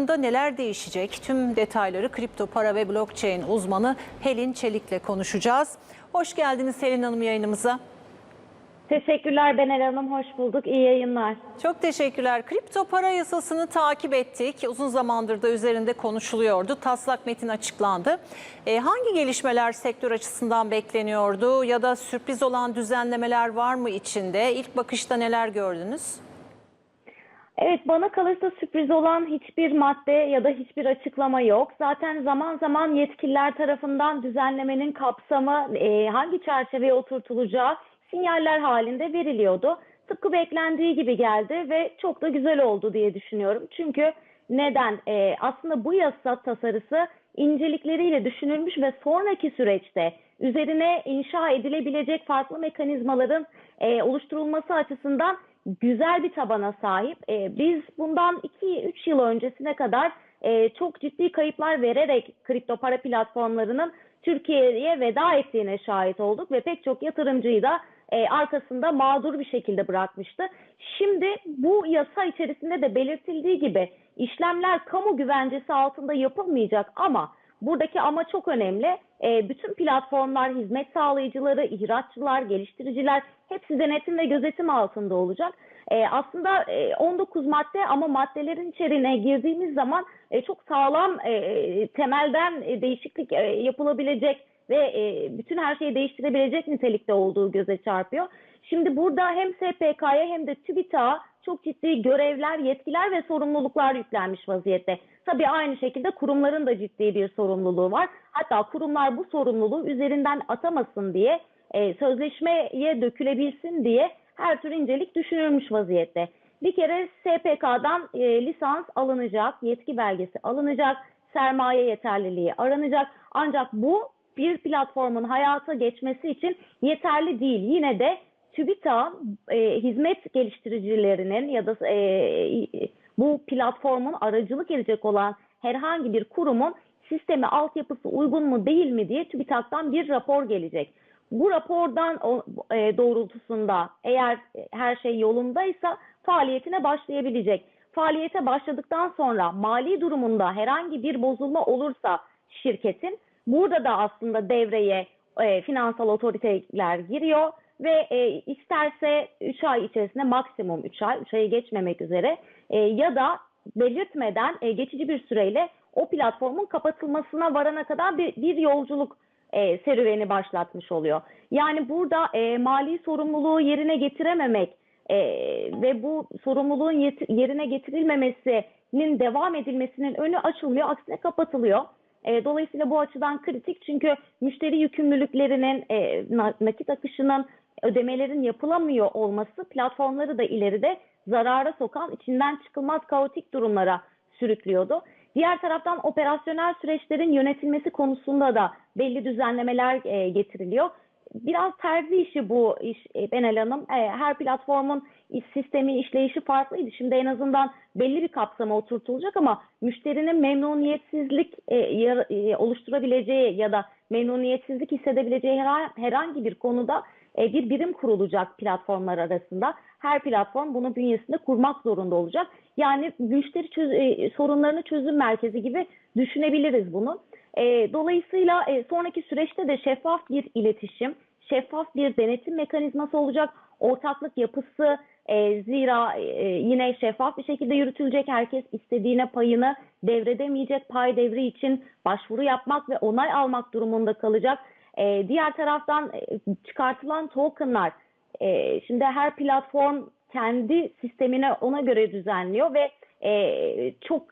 piyasalarında neler değişecek? Tüm detayları kripto para ve blockchain uzmanı Helin Çelik'le konuşacağız. Hoş geldiniz Helin Hanım yayınımıza. Teşekkürler Benel Hanım, hoş bulduk. İyi yayınlar. Çok teşekkürler. Kripto para yasasını takip ettik. Uzun zamandır da üzerinde konuşuluyordu. Taslak metin açıklandı. E, hangi gelişmeler sektör açısından bekleniyordu ya da sürpriz olan düzenlemeler var mı içinde? İlk bakışta neler gördünüz? Evet, bana kalırsa sürpriz olan hiçbir madde ya da hiçbir açıklama yok. Zaten zaman zaman yetkililer tarafından düzenlemenin kapsamı e, hangi çerçeveye oturtulacağı sinyaller halinde veriliyordu. Tıpkı beklendiği gibi geldi ve çok da güzel oldu diye düşünüyorum. Çünkü neden? E, aslında bu yasa tasarısı incelikleriyle düşünülmüş ve sonraki süreçte üzerine inşa edilebilecek farklı mekanizmaların e, oluşturulması açısından güzel bir tabana sahip. E, biz bundan 2-3 yıl öncesine kadar e, çok ciddi kayıplar vererek kripto para platformlarının Türkiye'ye veda ettiğine şahit olduk ve pek çok yatırımcıyı da e, arkasında mağdur bir şekilde bırakmıştı. Şimdi bu yasa içerisinde de belirtildiği gibi işlemler kamu güvencesi altında yapılmayacak ama buradaki ama çok önemli. E, bütün platformlar, hizmet sağlayıcıları, ihraççılar, geliştiriciler hepsi denetim ve gözetim altında olacak. E, aslında e, 19 madde ama maddelerin içeriğine girdiğimiz zaman e, çok sağlam e, temelden e, değişiklik e, yapılabilecek ve e, bütün her şeyi değiştirebilecek nitelikte olduğu göze çarpıyor. Şimdi burada hem SPK'ya hem de TÜBİTAK'a çok ciddi görevler, yetkiler ve sorumluluklar yüklenmiş vaziyette. Tabii aynı şekilde kurumların da ciddi bir sorumluluğu var. Hatta kurumlar bu sorumluluğu üzerinden atamasın diye, e, sözleşmeye dökülebilsin diye her tür incelik düşünülmüş vaziyette. Bir kere SPK'dan e, lisans alınacak, yetki belgesi alınacak, sermaye yeterliliği aranacak. Ancak bu bir platformun hayata geçmesi için yeterli değil. Yine de TÜBİTAK e, hizmet geliştiricilerinin ya da e, bu platformun aracılık edecek olan herhangi bir kurumun sistemi altyapısı uygun mu değil mi diye TÜBİTAK'tan bir rapor gelecek. Bu rapordan e, doğrultusunda eğer her şey yolundaysa faaliyetine başlayabilecek. Faaliyete başladıktan sonra mali durumunda herhangi bir bozulma olursa şirketin burada da aslında devreye e, finansal otoriteler giriyor ve e, isterse 3 ay içerisinde maksimum 3 ay, 3 ayı geçmemek üzere e, ya da belirtmeden e, geçici bir süreyle o platformun kapatılmasına varana kadar bir, bir yolculuk e, serüveni başlatmış oluyor. Yani burada e, mali sorumluluğu yerine getirememek e, ve bu sorumluluğun yerine getirilmemesinin devam edilmesinin önü açılmıyor, aksine kapatılıyor. E, dolayısıyla bu açıdan kritik çünkü müşteri yükümlülüklerinin, e, nakit akışının, ödemelerin yapılamıyor olması platformları da ileride zarara sokan, içinden çıkılmaz kaotik durumlara sürüklüyordu. Diğer taraftan operasyonel süreçlerin yönetilmesi konusunda da belli düzenlemeler e, getiriliyor. Biraz terzi işi bu iş e, Benel Hanım. E, her platformun iş sistemi, işleyişi farklıydı. Şimdi en azından belli bir kapsama oturtulacak ama müşterinin memnuniyetsizlik e, e, oluşturabileceği ya da memnuniyetsizlik hissedebileceği her, herhangi bir konuda e, bir birim kurulacak platformlar arasında. Her platform bunu bünyesinde kurmak zorunda olacak. Yani müşteri çöz, e, sorunlarını çözüm merkezi gibi düşünebiliriz bunu. E, dolayısıyla sonraki süreçte de şeffaf bir iletişim, şeffaf bir denetim mekanizması olacak. Ortaklık yapısı zira yine şeffaf bir şekilde yürütülecek. Herkes istediğine payını devredemeyecek. Pay devri için başvuru yapmak ve onay almak durumunda kalacak. E, diğer taraftan e, çıkartılan tokenlar, e, şimdi her platform kendi sistemine ona göre düzenliyor ve e, çok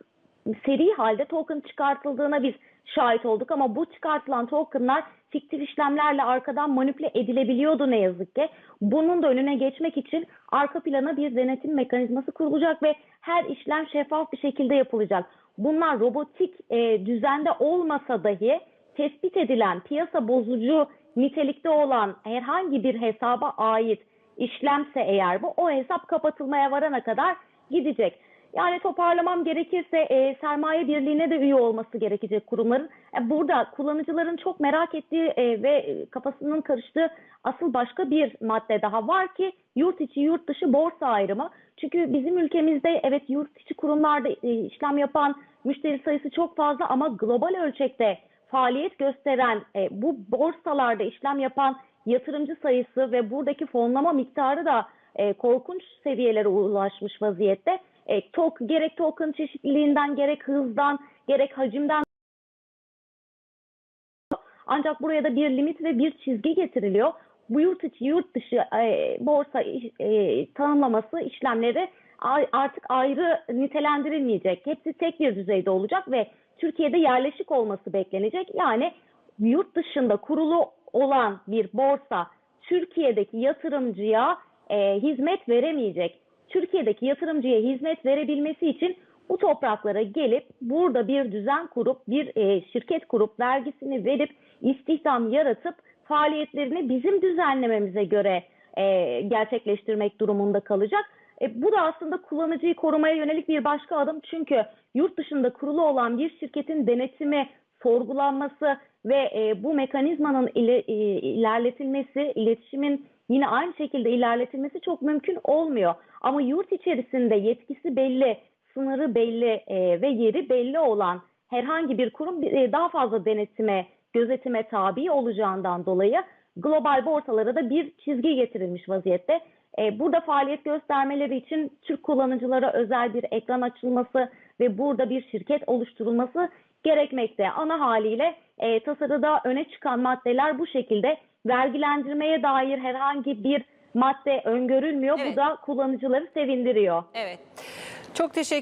seri halde token çıkartıldığına biz şahit olduk ama bu çıkartılan tokenlar fiktif işlemlerle arkadan manipüle edilebiliyordu ne yazık ki. Bunun da önüne geçmek için arka plana bir denetim mekanizması kurulacak ve her işlem şeffaf bir şekilde yapılacak. Bunlar robotik e, düzende olmasa dahi tespit edilen piyasa bozucu nitelikte olan herhangi bir hesaba ait işlemse eğer bu o hesap kapatılmaya varana kadar gidecek. Yani toparlamam gerekirse e, sermaye birliğine de üye olması gerekecek kurumların. E, burada kullanıcıların çok merak ettiği e, ve kafasının karıştığı asıl başka bir madde daha var ki yurt içi yurt dışı borsa ayrımı. Çünkü bizim ülkemizde evet yurt içi kurumlarda e, işlem yapan müşteri sayısı çok fazla ama global ölçekte faaliyet gösteren e, bu borsalarda işlem yapan yatırımcı sayısı ve buradaki fonlama miktarı da e, korkunç seviyelere ulaşmış vaziyette. E, tok, gerek token çeşitliliğinden, gerek hızdan, gerek hacimden ancak buraya da bir limit ve bir çizgi getiriliyor. Bu yurt içi, yurt dışı e, borsa e, tanımlaması işlemleri artık ayrı nitelendirilmeyecek. Hepsi tek bir düzeyde olacak ve Türkiye'de yerleşik olması beklenecek. Yani yurt dışında kurulu olan bir borsa Türkiye'deki yatırımcıya e, hizmet veremeyecek. Türkiye'deki yatırımcıya hizmet verebilmesi için bu topraklara gelip burada bir düzen kurup bir e, şirket kurup vergisini verip istihdam yaratıp faaliyetlerini bizim düzenlememize göre e, gerçekleştirmek durumunda kalacak. E, bu da aslında kullanıcıyı korumaya yönelik bir başka adım. Çünkü yurt dışında kurulu olan bir şirketin denetimi, sorgulanması ve e, bu mekanizmanın ile, e, ilerletilmesi, iletişimin yine aynı şekilde ilerletilmesi çok mümkün olmuyor. Ama yurt içerisinde yetkisi belli, sınırı belli e, ve yeri belli olan herhangi bir kurum e, daha fazla denetime, gözetime tabi olacağından dolayı global borsalara da bir çizgi getirilmiş vaziyette. E, burada faaliyet göstermeleri için Türk kullanıcılara özel bir ekran açılması ve burada bir şirket oluşturulması gerekmekte. Ana haliyle e, tasarıda öne çıkan maddeler bu şekilde vergilendirmeye dair herhangi bir madde öngörülmüyor. Evet. Bu da kullanıcıları sevindiriyor. Evet. Çok teşekkür